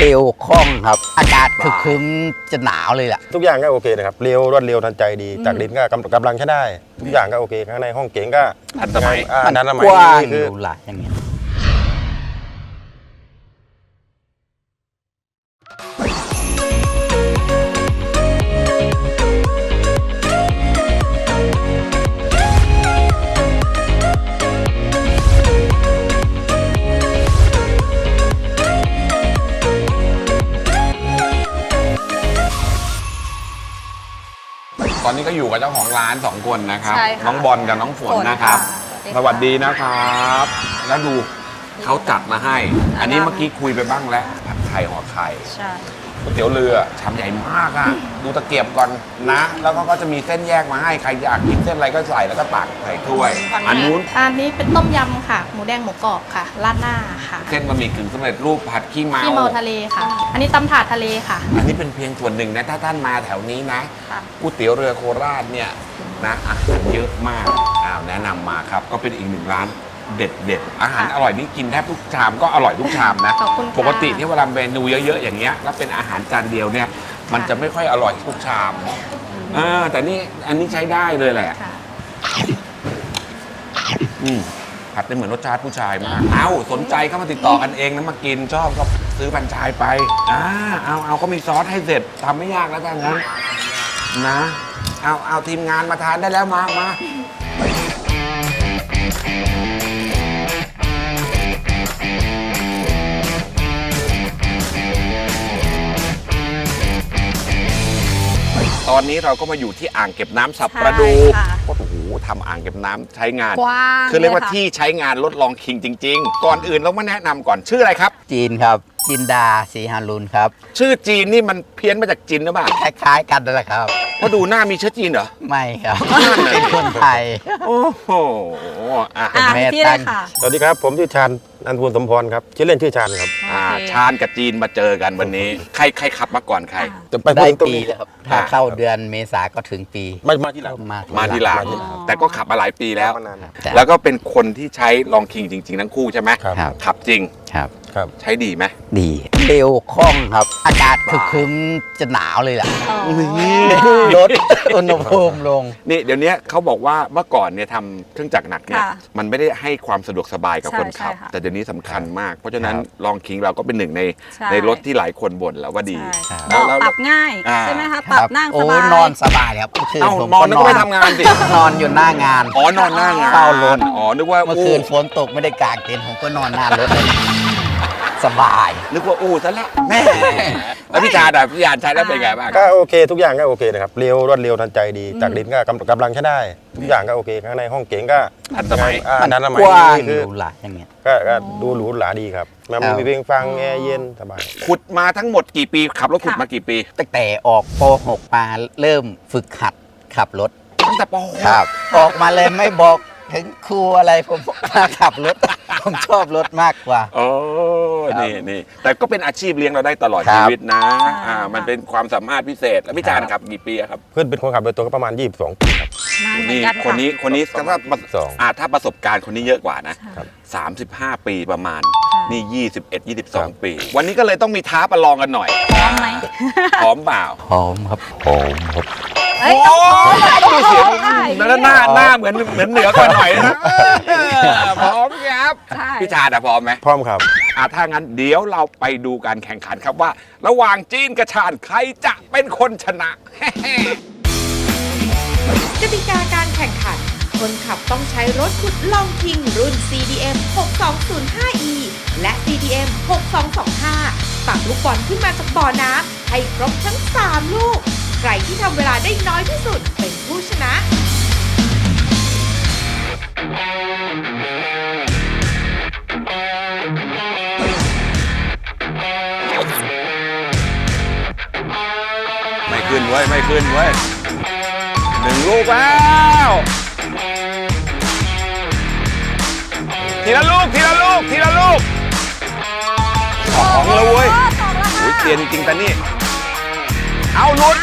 เร็วคล่องครับ อากาศคือครึ้มจะหนาวเลยล่ะ ทุกอย่างก็โอเคนะครับ เร็วรวดเร็วทันใจดี จากดินก็กำกำลังใช้ได้ ทุกอย่างก็โอเค ข้างในห้องเก๋งก็ทันสมัยอ่ามันทันสมัยกว้างคือดูหลายอย่างเงี้ย อนนี้ก็อยู่กับเจ้าของร้านสองคนนะครับ ใช่ค่ะน้องบอลกับน้องฝนฝนนะครับ ค่ะสวัสดีนะครับ แล้วดูเขาจัดมาให้ อันนี้เมื่อกี้คุยไปบ้างแล้วผัดไทยห่อไข่ใช่ ก๋วยเตี๋ยวเรือชามใหญ่มากอะ ดูตะเกียบก่อนนะ แล้วก็ก็จะมีเส้นแยกมาให้ใครอยากกินเส้นอะไรก็ใส่แล้วก็ตักใส่ถ้วยอันนู้นอันนี้เป็นต้มยำค่ะ หมูแดงหมูกรอบค่ะราดหน้าค่ะเส้นบะหมี่กึ่งสำเร็จรูปผัดขี้เมา ที่เมาทะเลค่ะ อันนี้ตำถาดทะเลค่ะ อันนี้เป็นเพียงส่วนหนึ่งนะถ้าท่านมาแถวนี้นะค่ะ ก๋วยเตี๋ยวเรือโคราชเนี่ยนะอาหารเยอะมากอ้าวแนะนำมาครับ ก็เป็นอีกหนึ่งร้านเด็ดเด็ดๆอาหารค่ะอร่อยนี่กินแทบทุกชามก็อร่อยทุกชามนะ ขอบคุณค่ะ ปกติที่เวลาเมนูเยอะๆอย่างเงี้ยแล้วเป็นอาหารจานเดียวเนี่ย มันจะไม่ค่อยอร่อยทุกชามอ่าแต่นี่อันนี้ใช้ได้เลยแหละค่ะ อืมผัดได้เหมือนรสชาติผู้ชายมาก เอาสนใจเข้ามาติดต่อกันเองนะมากินชอบก็ซื้อแฟรนไชายไปอ่าเอาเอาก็มีซอสให้เสร็จทำไม่ยากแล้วกันงั้นนะ เอาเอาทีมงานมาทานได้แล้วมามา อนนี้เราก็มาอยู่ที่อ่างเก็บน้ำสับประดูใช่ค่ะ โอ้โหทำอ่างเก็บน้ำใช้งาน กว้างคือเรียกว่าลที่ใช้งานรถลองคิงจริง ๆ ก่อนอื่นเรามาแนะนำก่อนชื่ออะไรครับ จีนครับ จินดาสีหารุนครับ ชื่อจีนนี่มันเพี้ยนมาจากจีนหรือเปล่าคล้ายๆกันนั่นแหละครับ เพราะดูหน้ามีเชื้อจีนเหรอ ไม่ครับ เป็นคนไทย โอ้โหอะอะแม่ที่เลยตั้ง ค่ะ สวัสดีครับ ผมชื่อชาญ นันทพลสมพรครับชื่อเล่นชื่อชาญครับ อ่าโอเค ชาญกับจีนมาเจอกันวันนี้ ใครใครขับมาก่อนใคร จะไปได้พูตรงปีนี้แล้วครับ ถ้าเข้าเดือนเมษาก็ถึงปีไม่มาที่หลัง มามาทีหลังมาทีหลังแต่ก็ขับมาหลายปีแล้ว มานานจ้ะแล้วก็เป็นคนที่ใช้ลองคิงจริง ๆ ทั้งคู่ใช่ไหมครับ ครับ ขับจริง ครับ ครับ ใช้ดีไหม ดีเร็วคล่องครับ อากาศคือครึ้มจะหนาวเลยล่ะอ๋อลดอุณหภูมิลง นี่เดี๋ยวนี้เขาบอกว่าเมื่อก่อนเนี่ยทำเครื่องจักรหนักเนี่ย ค่ะมันไม่ได้ให้ความสะดวกสบายกับใช่คนขับใช่ค่ะแต่เดี๋ยวนี้สำคัญมาก เพราะฉะนั้นครับลองคิงเราก็เป็นหนึ่งในใช่ ในรถที่หลายคนบ่นแล้วว่าดี ใช่ แล้วเบาะแล้ว ปรับง่ายอ่า ใช่ไหมคะคปรับรับนั่งโอ้สบาย นอนสบายครับเมื่อคืนเอ้าผมนอนแล้วก็ไม่ทำงานสิ นอนอยู่หน้างาน อ๋อนอนหน้างานเฝ้ารถ อ๋อนึกว่าเมื่ออู้คืนฝนตกไม่ได้กางเต็นท์ผมก็นอนหน้ารถเลย สบาย นึกว่าอู้ซะแล้วแม่แล้วพี่ชาดอะพี่ยานใช้แล้วเป็นไงบ้างก็โอเคทุกอย่างก็โอเคนะครับเร็วรวดเร็วทันใจดี จากดินก็กำกำลังใช้ได้ ทุกอย่างก็โอเคข้างในห้องเก๋งก็ทันสมัยอ่ามันทันสมัยกว้างคือดูหลายอย่างเงี้ยก็ก็ดูหรูหราดีครับมันครับมีเพลงฟังแอร์เย็นสบายขุดมาทั้งหมดกี่ปีขับรถขุดมากี่ปีตั้งแต่ออกป .6 มาเริ่มฝึกหัดขับรถตั้งแต่ปครับ ออกมาเลยไม่บอกถึงครูอะไรผมมาขับรถ ผมชอบรถมากกว่าโอ้ครับ นี่นี่แต่ก็เป็นอาชีพเลี้ยงเราได้ตลอดครับชีวิตนะใช่อ่ามันเป็นความสามารถพิเศษแล้วพี่จานครับกี่ปีอะครับ เพื่อนเป็นคนขับโดยตัวก็ประมาณ 22ปีครับนานเหมือนี่นกันคนนี้คนนี้ถ้าประสองอ่าถ้าประสบการณ์คนนี้เยอะกว่านะครับ35 ปีประมาณค่ะนี่ 21 22 ปี วันนี้ก็เลยต้องมีท้าประลองกันหน่อยพร้อมไหม พร้อมเปล่าหอมครับหอมครับ เอ้ยโอ้ต้องพร้อมดูเสียงได้แล้วหน้าหน้าเหมือนเหมือนเหนือกว่าหน่อยนะเออพร้อมครับ ใช่ พี่ชาดอะพร้อมไหมพร้อมครับ อะถ้างั้นเดี๋ยวเราไปดูการแข่งขันครับว่า ระหว่างจีนกับชาญใครจะเป็นคนชนะ กติกาการแข่งขัน คนขับต้องใช้รถขุดลองคิงรุ่น CDM 6205E และ CDM 6225ตักลูกบอลขึ้นมาจากบ่อน้ำให้ครบทั้ง 3 ลูก ใครที่ทำเวลาได้น้อยที่สุดเป็นผู้ชนะ เว้ย ไม่ขึ้นเว้ยหนึ่งลูกแล้ว ทีละลูก ทีละลูก ทีละลูกสองแล้วเว้ยสองแล้วโอ้ยค่ะเตียนจริงๆแต่นี่ เอาหลุด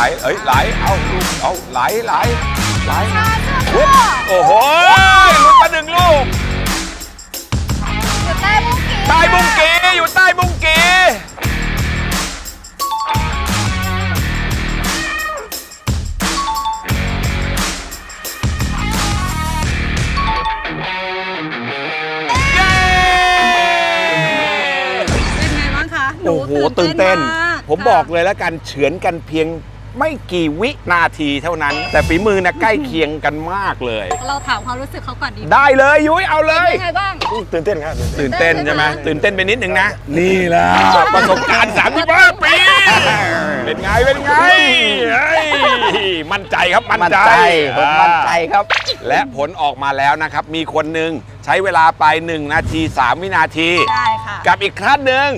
ลเอ้ยไหลเอาลูกเอาไหลไหลไหลปุ๊บโอ้โหลูกมาหนึ่งลูกอยู่ใต้บุ้งกีใต้บุ้งกีอยู่ใต้บุ้งกีเป็นไงบ้างคะหนูโอ้โหตื่นเต้นมากผมบอกเลยแล้วกันเฉือนกันเพียง ไม่กี่วินาทีเท่านั้น แต่ฝีมือนะใกล้เคียงกันมากเลย เราถามความรู้สึกเขาก่อนดีได้เลยยุ้ยเอาเลยเป็นไงบ้าง ตื่นเต้นครับตื่นเต้นใช่ไหมตื่นเต้นไปนิดนึงนะ นี่แหละประสบการณ์35ปี เป็นไง เป็นไงเฮ้ยมั่นใจครับ มั่นมั่นใจใจผมมั่นใจครับ และผลออกมาแล้วนะครับ มีคนหนึ่งใช้เวลาไป 1 นาที 3 วินาที ได้ค่ะ กับอีกครั้งหนึ่ง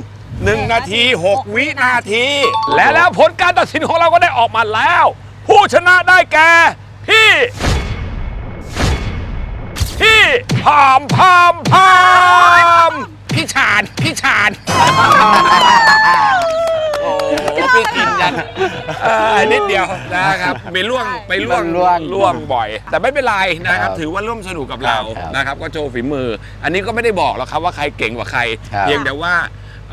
1 นาที 6 วินาที และแล้วผลการตัดสินของเราก็ได้ออกมาแล้ว ผู้ชนะได้แก่พี่ พี่พามพามพามพี่ชาญพี่ชาญโอ้พี่กินยันเออนิดเดียวนะครับไปล่วงไปล่วงล่วงล่วงบ่อย แต่ไม่เป็นไรนะครับครับ ถือว่าร่วมสนุกกับเราครับนะครับ ก็โชว์ฝีมือ อันนี้ก็ไม่ได้บอกหรอกครับว่าใครเก่งกว่าใคร ครับ เพียงแต่ว่า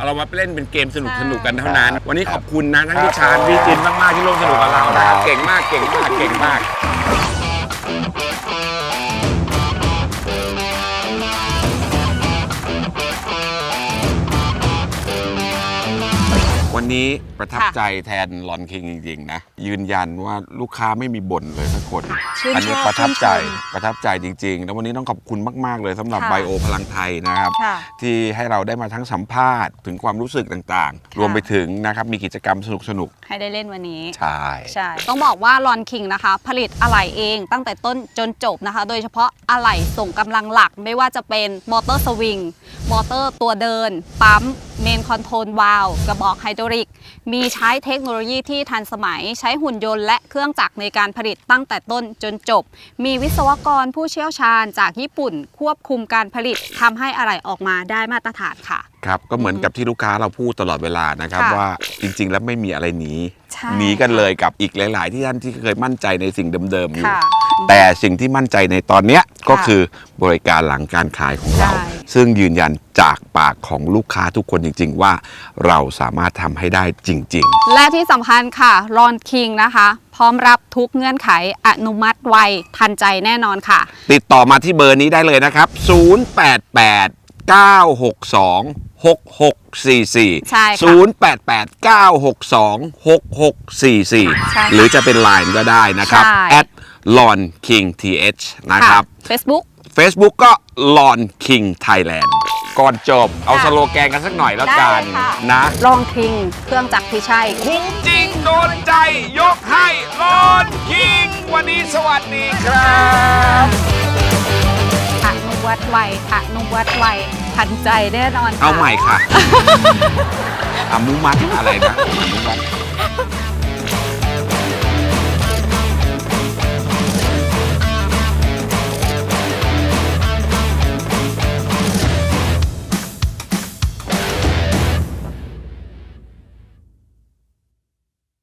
เรามาเล่นเป็นเกมสนุกสนุกกันเท่านั้นครับวันนี้ขอบคุณนะทั้งพี่ชาญพี่จินมากๆที่ร่วมสนุกกับเรานะครับเก่งมากเก่งมากเก่งมากวันนี้ ประทับค่ะใจแทนลอนคิงจริง ๆ นะ ยืนยันว่าลูกค้าไม่มีบ่นเลยสักคน ชื่นอันี้ชอบประทับใจชื่นชมประทับใจจริง ๆ แล้ววันนี้ต้องขอบคุณมาก ๆ เลยสำหรับค่ะ ไบโอพลังไทยนะครับ ค่ะ ที่ให้เราได้มาทั้งสัมภาษณ์ถึงความรู้สึกต่างๆ รวมไปถึงนะครับมีกิจกรรมสนุกให้ได้เล่นวันนี้ ๆใช่ ใช่ ต้องบอกว่าลอนคิงนะคะ ผลิตอะไหล่เองตั้งแต่ต้นจนจบนะคะ โดยเฉพาะอะไหล่ส่งกำลังหลัก ไม่ว่าจะเป็นมอเตอร์สวิง มอเตอร์ตัวเดิน ปั๊ม เมนคอนโทรลวาลกระบอกไฮดรอลิกมีใช้เทคโนโลยีที่ทันสมัยใช้หุ่นยนต์และเครื่องจักรในการผลิตตั้งแต่ต้นจนจบ มีวิศวกรผู้เชี่ยวชาญจากญี่ปุ่นควบคุมการผลิตทำให้อะไหล่ออกมาได้มาตรฐานค่ะ ครับก็เหมือนกับที่ลูกค้าเราพูดตลอดเวลานะครับค่ะว่าจริง ๆ แล้วไม่มีอะไรหนีใช่หนีกันเลยกับอีกหลาย ๆ ที่ท่านที่เคยมั่นใจในสิ่งเดิมๆอยู่ ค่ะแต่สิ่งที่มั่นใจในตอนเนี้ยก็ค่ะคือบริการหลังการขายของเรา ใช่ ซึ่งยืนยันจากปากของลูกค้าทุกคนจริง ๆ ว่าเราสามารถทำให้ได้จริง ๆ และที่สำคัญค่ะรอนคิงนะคะ พร้อมรับทุกเงื่อนไขอนุมัติไวทันใจแน่นอนค่ะ ติดต่อมาที่เบอร์นี้ได้เลยนะครับ 088 962 6644 ใช่ค่ะ088 962 6644ใช่ค่ะหรือจะเป็น Line ก็ได้นะครับ ใช่ at lon king th นะครับเฟซบุ๊ก Facebook ก็ lon king thailand ก่อนจบเอาสโลแกนกันสักหน่อยแล้วกันได้เลยค่ะ นะรองคิงเครื่องจักรที่ใช่ คุ้มจริงโดนใจยกให้ลอนคิง วันนี้สวัสดีครับ อนุวัตไวอนุวัตไว ทันใจแน่นอนค่ะ เอาใหม่ค่ะอามุมัดอะไรนะอามุมัด